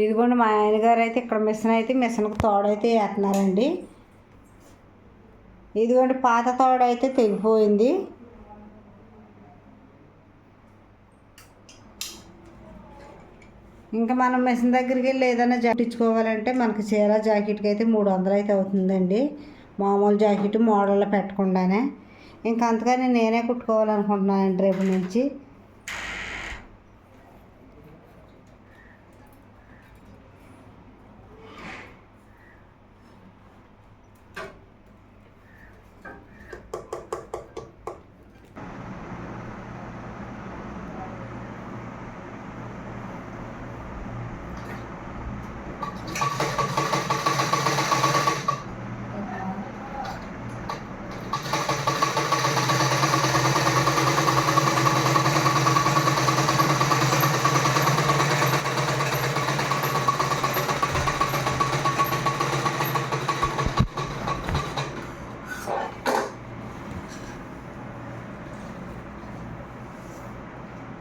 ఇదిగోండి మా ఆయన గారు అయితే ఇక్కడ మిషన్ అయితే మిషన్కి తోడైతే వేస్తున్నారండి. ఇదిగోండి పాత తోడు అయితే తెగిపోయింది. ఇంకా మనం మిషన్ దగ్గరికి వెళ్ళి ఏదైనా జాకెట్టించుకోవాలంటే మనకి చీర జాకెట్కి అయితే మూడు వందలు అయితే అవుతుందండి. మామూలు జాకెట్ మోడల్లో పెట్టకుండానే. ఇంకా అంతగానే నేనే కుట్టుకోవాలనుకుంటున్నానండి రేపు నుంచి.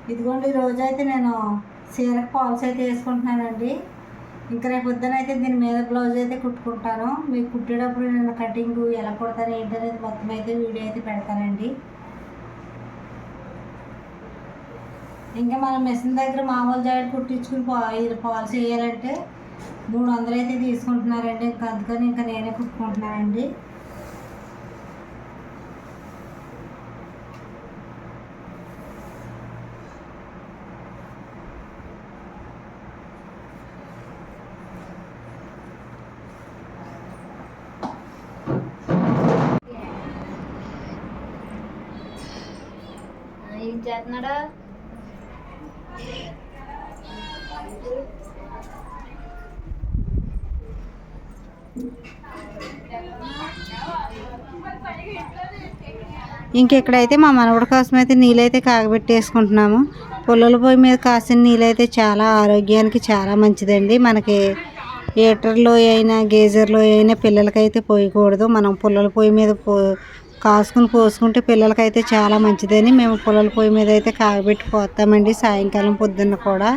ఇదిగోండి రోజు అయితే నేను చీరకు పాల్స్ అయితే వేసుకుంటున్నానండి. ఇంకా రేపు పొద్దున అయితే దీని మీద బ్లౌజ్ అయితే కుట్టుకుంటాను. మీకు కుట్టేటప్పుడు నేను కటింగ్ ఎలా కుడతాను ఏంటనేది మొత్తం అయితే వీడియో అయితే పెడతానండి. ఇంకా మనం మిషన్ దగ్గర మామూలు జాకెట్ కుట్టించుకుని పా ఇది పాల్స్ వేయాలంటే మూడు వందలు అయితే తీసుకుంటున్నారండి. ఇంకా అందుకని ఇంకా నేనే కుట్టుకుంటున్నానండి. చేస్తున్నాడా? ఇంకెక్కడైతే మా మనవడి కోసం అయితే నీళ్ళైతే కాగబెట్టేసుకుంటున్నాము. పుల్లల పొయ్యి మీద కాసిన నీళ్ళైతే చాలా ఆరోగ్యానికి చాలా మంచిదండి. మనకి హీటర్లో అయినా గేజర్లో అయినా పిల్లలకైతే పోయకూడదు. మనం పుల్లల పొయ్యి మీద పో కాసుకుని పోసుకుంటే పిల్లలకైతే చాలా మంచిదని మేము పొలాల పొయ్యి మీద అయితే కాగబెట్టి పోతామండి సాయంకాలం పొద్దున్న కూడా.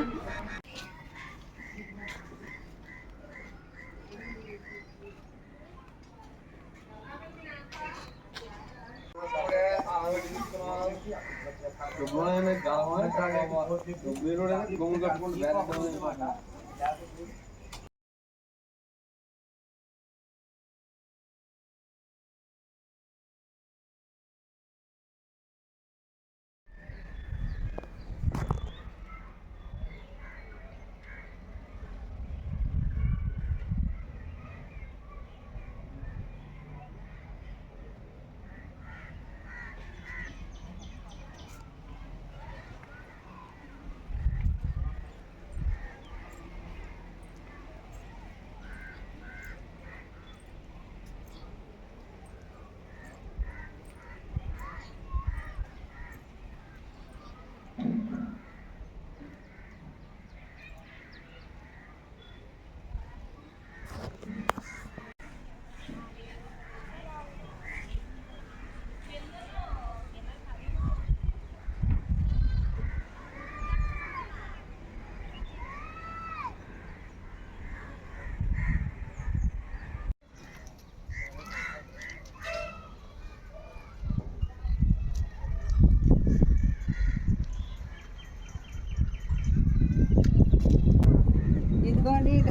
ఇదిగోండి ఈ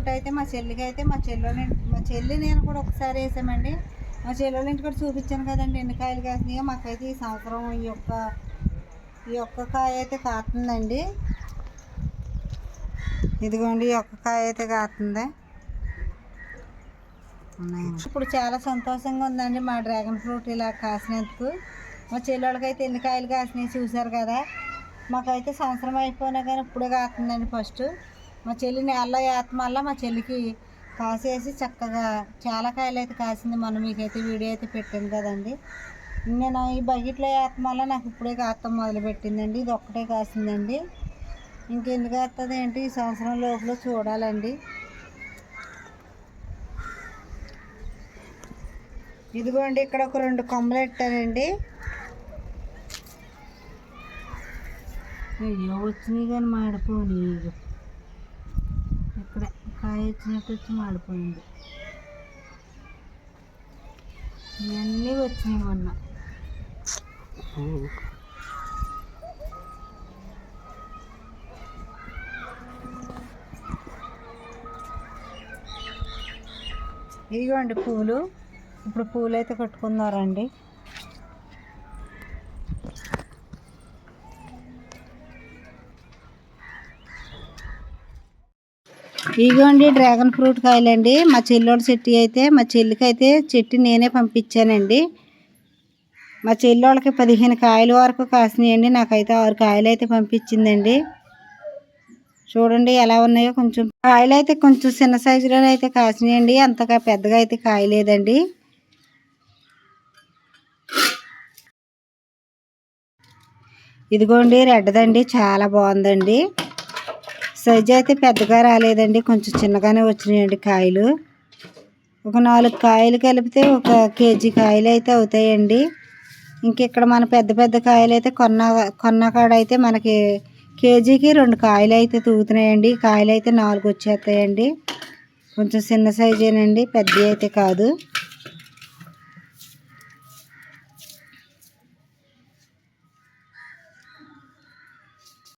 డ్రాగన్ అయితే మా చెల్లికి అయితే మా చెల్లెలు మా చెల్లి నేను కూడా ఒకసారి వేసామండి. మా చెల్లెల ఇంటి కూడా చూపించాను కదండి ఎన్ని కాయలు కాసినాయో. మాకైతే ఈ సంవత్సరం ఈ యొక్క ఈ ఒక్క కాయ అయితే కాస్తుందండి ఇదిగోండి ఈ ఒక్క కాయ అయితే కాస్తుంది ఇప్పుడు చాలా సంతోషంగా ఉందండి మా డ్రాగన్ ఫ్రూట్ ఇలా కాసినందుకు. మా చెల్లెళ్ళకైతే ఎన్ని కాయలు కాసినాయి చూశారు కదా. మాకైతే సంవత్సరం అయిపోయినా కానీ ఇప్పుడే కాస్తుందండి ఫస్ట్. మా చెల్లిని అల్లయ్య వేత వల్ల మా చెల్లికి కాసేసి చక్కగా చాలా కాయలు అయితే కాసింది. మనం మీకైతే వీడియో అయితే పెట్టాను కదండి. నేను ఈ బకెట్లో వేస్తాం వల్ల నాకు ఇప్పుడే కాస్తం మొదలుపెట్టిందండి. ఇది ఒక్కటే కాసిందండి. ఇంకెందుకు వస్తుంది ఏంటి? ఈ సంవత్సరం లోపల చూడాలండి. ఇదిగోండి ఇక్కడ ఒక రెండు కొమ్మలు పెట్టానండి. అయ్యో వచ్చినాయి కానీ మాడిపోయి కాయ వచ్చినట్టు వచ్చి మాడిపోయింది. ఇవన్నీ వచ్చినాయి మొన్న. ఇదిగోండి పూలు. ఇప్పుడు పూలు అయితే కట్టుకున్నారండి ఇదిగోండి డ్రాగన్ ఫ్రూట్ కాయలండి. మా చెల్లోడి చెట్టు అయితే మా చెల్లికి అయితే చెట్టు నేనే పంపించానండి. మా చెల్లోళ్ళకి పదిహేను కాయల వరకు కాసినాయండి. నాకైతే ఆరు కాయలు అయితే పంపించిందండి. చూడండి ఎలా ఉన్నాయో కొంచెం. కాయలు అయితే కొంచెం చిన్న సైజులో అయితే కాసినాయండి. అంతగా పెద్దగా అయితే కాయలేదండి. ఇదిగోండి రెడ్దండి. చాలా బాగుందండి. సైజు అయితే పెద్దగా రాలేదండి. కొంచెం చిన్నగానే వచ్చినాయండి కాయలు. ఒక నాలుగు కాయలు కలిపితే ఒక కేజీ కాయలు అయితే అవుతాయండి. ఇంక ఇక్కడ మన పెద్ద పెద్ద కాయలు అయితే కొన్న కొన్న కాడ అయితే మనకి కేజీకి రెండు కాయలు అయితే తూగుతున్నాయండి. కాయలు అయితే నాలుగు వచ్చేస్తాయండి. కొంచెం చిన్న సైజేనండి పెద్ద అయితే కాదు.